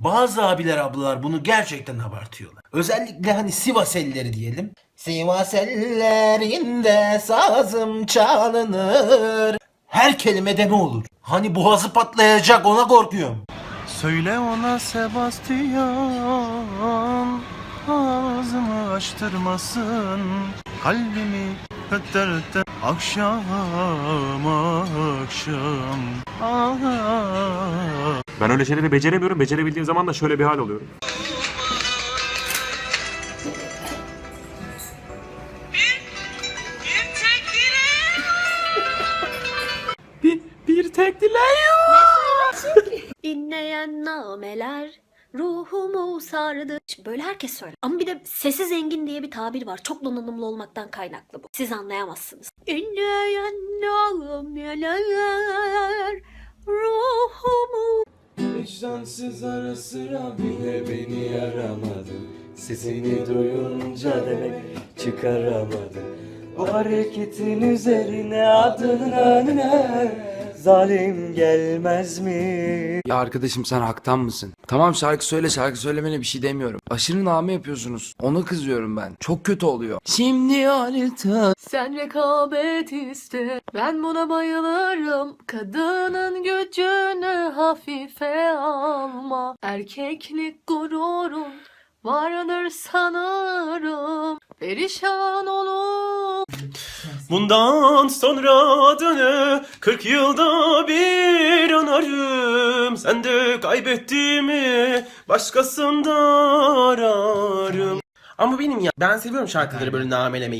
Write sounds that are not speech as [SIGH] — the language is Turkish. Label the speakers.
Speaker 1: Bazı abiler ablalar bunu gerçekten abartıyorlar. Özellikle hani Sivas elleri diyelim. Sivas ellerinde sazım çalınır. Her kelimede ne olur? Hani boğazı patlayacak ona korkuyorum.
Speaker 2: Söyle ona Sebastian Ağzımı açtırmasın Kalbimi öter öter Akşam akşam ah.
Speaker 3: Ben öyle şeyleri beceremiyorum. Becerebildiğim zaman da şöyle bir hal oluyorum. Bir, bir tek dileğim. [LAUGHS]
Speaker 4: İnleyen nameler ruhumu sardı. Böyle herkes söyler. Ama bir de sesi zengin diye bir tabir var. Çok donanımlı olmaktan kaynaklı bu. Siz anlayamazsınız. İnleyen nameler ruhumu
Speaker 5: Vicdansız ara sıra bile beni aramadın Sesini duyunca demek çıkaramadım Bu hareketin üzerine adının önüne Zalim gelmez mi?
Speaker 6: Ya arkadaşım sen haktan mısın? Tamam şarkı söyle şarkı söylemene bir şey demiyorum. Aşırı name yapıyorsunuz. Ona kızıyorum ben. Çok kötü oluyor. Şimdi harita.
Speaker 7: Sen rekabet iste, ben buna bayılırım. Kadının gücünü hafife alma. Erkeklik gururun vardır sanırım. Perişan olur.
Speaker 3: Bundan sonra adını 40 yılda bir anarım. Sen de kaybettiğimi başkasında ararım. Ama benim ya ben seviyorum şarkıları böyle namelemeyi.